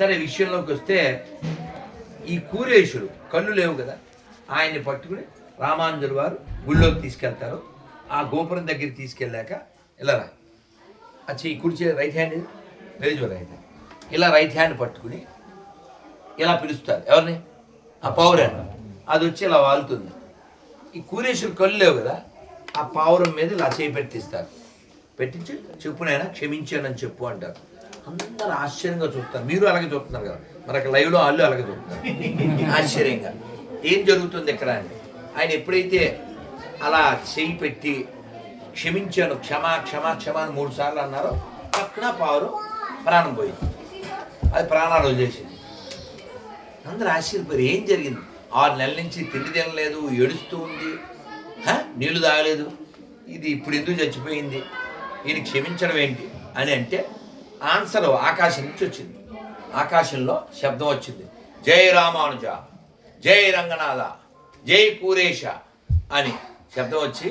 సరే విషయంలోకి వస్తే ఈ కూరేశుడు కళ్ళు లేవు కదా? ఆయన్ని పట్టుకుని రామానుజులు వారు గుళ్ళోకి తీసుకెళ్తారు. ఆ గోపురం దగ్గరికి తీసుకెళ్ళాక ఇలా రా. అచ్చి ఈ కుడి right hand very right hand ఇలా రైట్ హ్యాండ్ పట్టుకుని ఇలా పిలుస్తారు. ఎవరిని? ఆ పావురాన్ని అది వచ్చి ఇలా వాలుతుంది ఈ కూరేశ్వరు కళ్ళు లేవు కదా? ఆ పావురం మీద ఇలా చేయి పెట్టిస్తారు. పెట్టించి చెప్పునైనా క్షమించానని చెప్పు అంటారు. అందరూ ఆశ్చర్యంగా చూస్తారు. మీరు అలాగే చూస్తున్నారు కదా. మరి అక్కడ లైవ్లో వాళ్ళు అలాగే చూస్తున్నారు. ఆశ్చర్యంగా. ఏం జరుగుతుంది ఇక్కడ అని? ఆయన ఎప్పుడైతే అలా చేయి పెట్టి క్షమించాను క్షమా క్షమా క్షమ అని మూడు సార్లు అన్నారో పక్కన పావురం ప్రాణం పోయింది. అది ప్రాణాలు వదిలేసింది అందరూ ఆశ్చర్యపోయారు. ఏం జరిగింది? ఆరు నెలల నుంచి తిండి తినలేదు ఏడుస్తూ ఉంది? నీళ్ళు తాగలేదు. ఇది ఇప్పుడు ఎందుకు చచ్చిపోయింది? ఈయన క్షమించడం ఏంటి? అని అంటే ఆన్సర్ ఆకాశం నుంచి వచ్చింది. ఆకాశంలో శబ్దం వచ్చింది. జై రామానుజ జై రంగనాథ జై పూరేష అని శబ్దం వచ్చి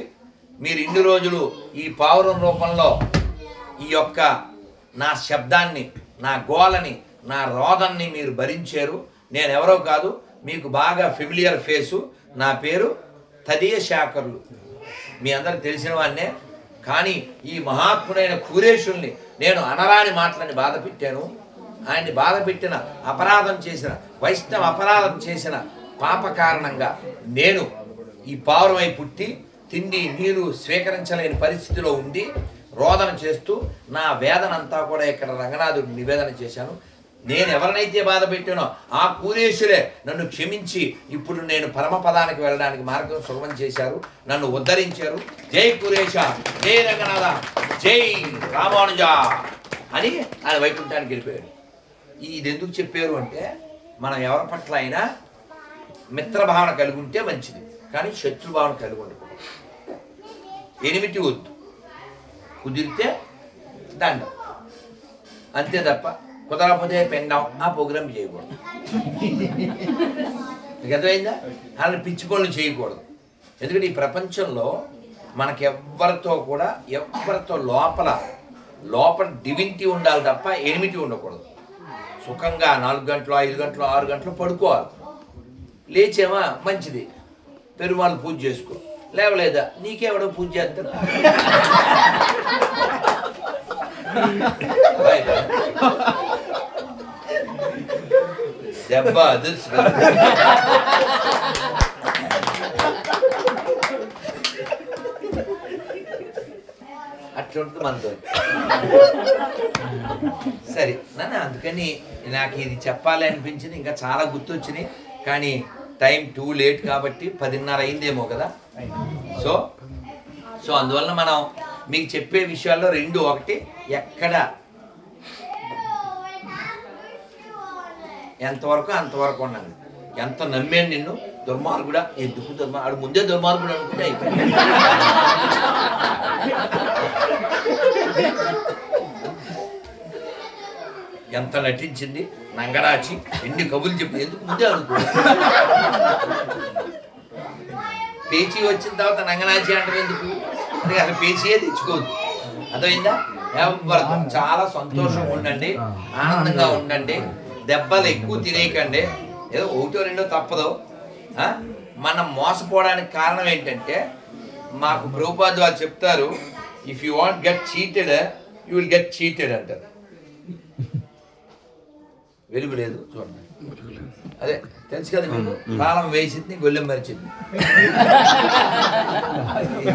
మీరు ఇన్ని రోజులు ఈ పావురం రూపంలో ఈ యొక్క నా శబ్దాన్ని నా గోలని నా రోదన్ని మీరు భరించారు. నేను ఎవరో కాదు మీకు బాగా ఫెమిలియర్ ఫేసు నా పేరు తదియ శాఖరులు. మీ అందరికి తెలిసిన వాడినే కానీ ఈ మహాత్ముడైన కూరేశుల్ని నేను అనరాని మాటలని బాధ పెట్టాను. ఆయన్ని బాధ పెట్టిన అపరాధం చేసిన వైష్ణవ అపరాధం చేసిన పాప కారణంగా నేను ఈ పావురమై పుట్టి తిండి నీరు స్వీకరించలేని పరిస్థితిలో ఉండి రోదన చేస్తూ నా వేదనంతా కూడా ఇక్కడ రంగనాథుడు నివేదన చేశాను. నేను ఎవరినైతే బాధ పెట్టానో ఆ కూరేశులే నన్ను క్షమించి ఇప్పుడు నేను పరమపదానికి వెళ్ళడానికి మార్గం సుగమం చేశారు నన్ను ఉద్ధరించారు. జై కూరేశ జై రంగనాథ జై రామానుజ అని ఆయన వైకుంఠానికి వెళ్ళిపోయాడు. ఇది ఎందుకు చెప్పారు అంటే మనం ఎవరి పట్ల అయినా మిత్రభావన కలిగి ఉంటే మంచిది కానీ శత్రుభావన కలిగి ఉండకూడదు ఎనిమిది వద్దు. కుదిరితే దండం. అంతే తప్ప కుదరకపోతే పెండాం ఆ ప్రోగ్రామ్ చేయకూడదు. మీకు అర్థమైందా? అలా పిచ్చి పనులు చేయకూడదు. ఎందుకంటే ఈ ప్రపంచంలో మనకి ఎవ్వరితో కూడా ఎవ్వరితో లోపల లోపల డివినిటీ ఉండాలి తప్ప ఎనిమిది ఉండకూడదు. సుఖంగా నాలుగు గంటలు ఐదు గంటలు ఆరు గంటలు పడుకోవాలి. లేచేమా? మంచిది. పెరుమాళ్ళు పూజ చేసుకో. లేవలేదా? నీకెవడో పూజ చేస్తాడు రైట్. దెబ్బ అదృష్టం అట్లుంటుంది మనతో సరే నాన్న అందుకని నాకు ఇది చెప్పాలి అనిపించింది ఇంకా చాలా గుర్తొచ్చినాయి. కానీ టైం టూ లేట్ కాబట్టి పదిన్నర అయిందేమో కదా? సో సో అందువలన మనం మీకు చెప్పే విషయాల్లో రెండు ఒకటి ఎక్కడ ఎంతవరకు అంతవరకు ఉన్నాను ఎంత నమ్మాను నిన్ను దుర్మార్గుడా? ఎందుకు దుర్మార్గుడు ఆడు ముందే దుర్మార్గుడు అనుకుంటే అయిపోయింది. ఎంత నటించింది? నంగరాచి ఎన్ని కబుర్లు చెప్పి ఎందుకు ముందే అనుకో పేచీ వచ్చిన తర్వాత నంగనాచి అంటే ఎందుకు? అది అసలు పేచీయే తెచ్చుకోవద్దు అర్థమైందా? చాలా సంతోషంగా ఉండండి ఆనందంగా ఉండండి. దెబ్బలు ఎక్కువ తినేయకండి. ఏదో ఒకటో రెండో తప్పదు? మనం మోసపోవడానికి కారణం ఏంటంటే మాకు ప్రభుపాద్ వాళ్ళు చెప్తారు if you want get cheated you will get cheated అంటారు. వెలుగు లేదు చూడండి. అదే తెలుసు కదా మీకు? కాలం వేసింది గొల్లెం మరిచింది.